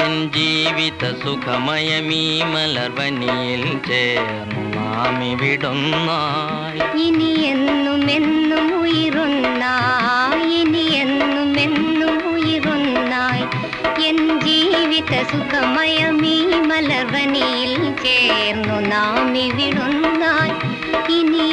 ജീവിത സുഖമയമീ മലർവനിയിൽ ചേർന്നു നാം ഇവിടുന്നായി ഇനി എന്നും എന്നും ഉയരുന്നായി ഇനി എന്നും എന്നും ഉയരുന്നായി എൻ ജീവിത സുഖമയമീ മലർവനിയിൽ ചേർന്നു നാം വിടുന്നായി ഇനി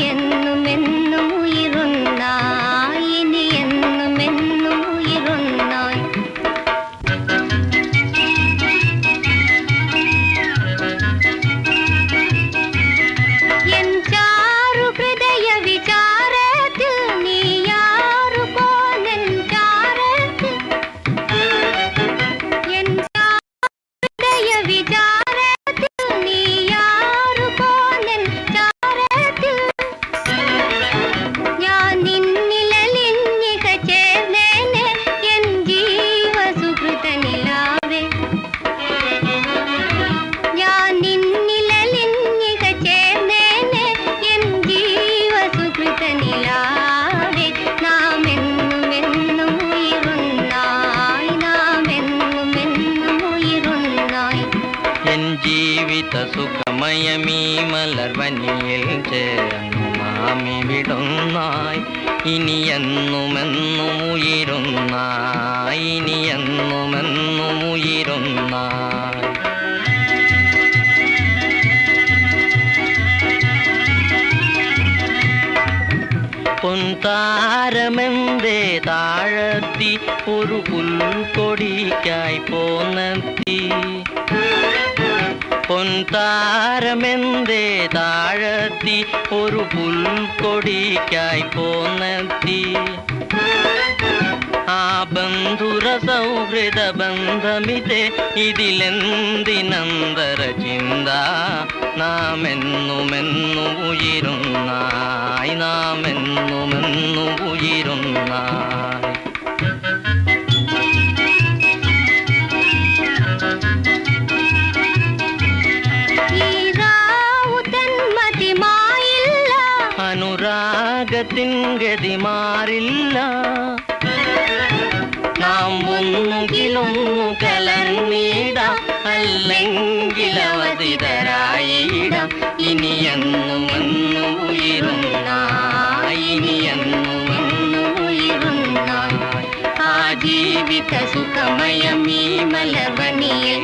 ജീവിത സുഖമയമീ മലർവനിയിൽ ചേർന്നു വിടുന്നായി ഇനിയെന്നുമെന്നും ഉയരുന്നായി ഇനി എന്നുമെന്നും ഉയരുന്നായി പൊൻതാരമെന്തേ താഴത്തി ഒരു പുൽക്കൊടിക്കായി പോന്നെത്തി. പൊൻതാരമെന്തേ താഴത്തി ഒരു പുൽക്കൊടിക്കായി പോന്നെത്തി. ആ ബന്ധുര സൗഹൃദ ബന്ധമിതെ ഇതിലെന്തിനന്തര ചിന്ത? നാമെന്നുമെന്നു ഉയരുന്നായി നാം എന്നുമെന്നു ഉയരുന്നായി അനുരാഗത്തിൻ ഗതി മാറില്ല നാം ഒന്നുകിലൊന്നു കലർന്നിടാം അല്ലെങ്കിൽ അവതിതരായിടാം ഇനി എന്നും എന്നും ഉയരുന്നായി ഇനി എന്നും എന്നും ഉയരുന്നായി. ആ ജീവിത സുഖമയമീ മലവനിയിൽ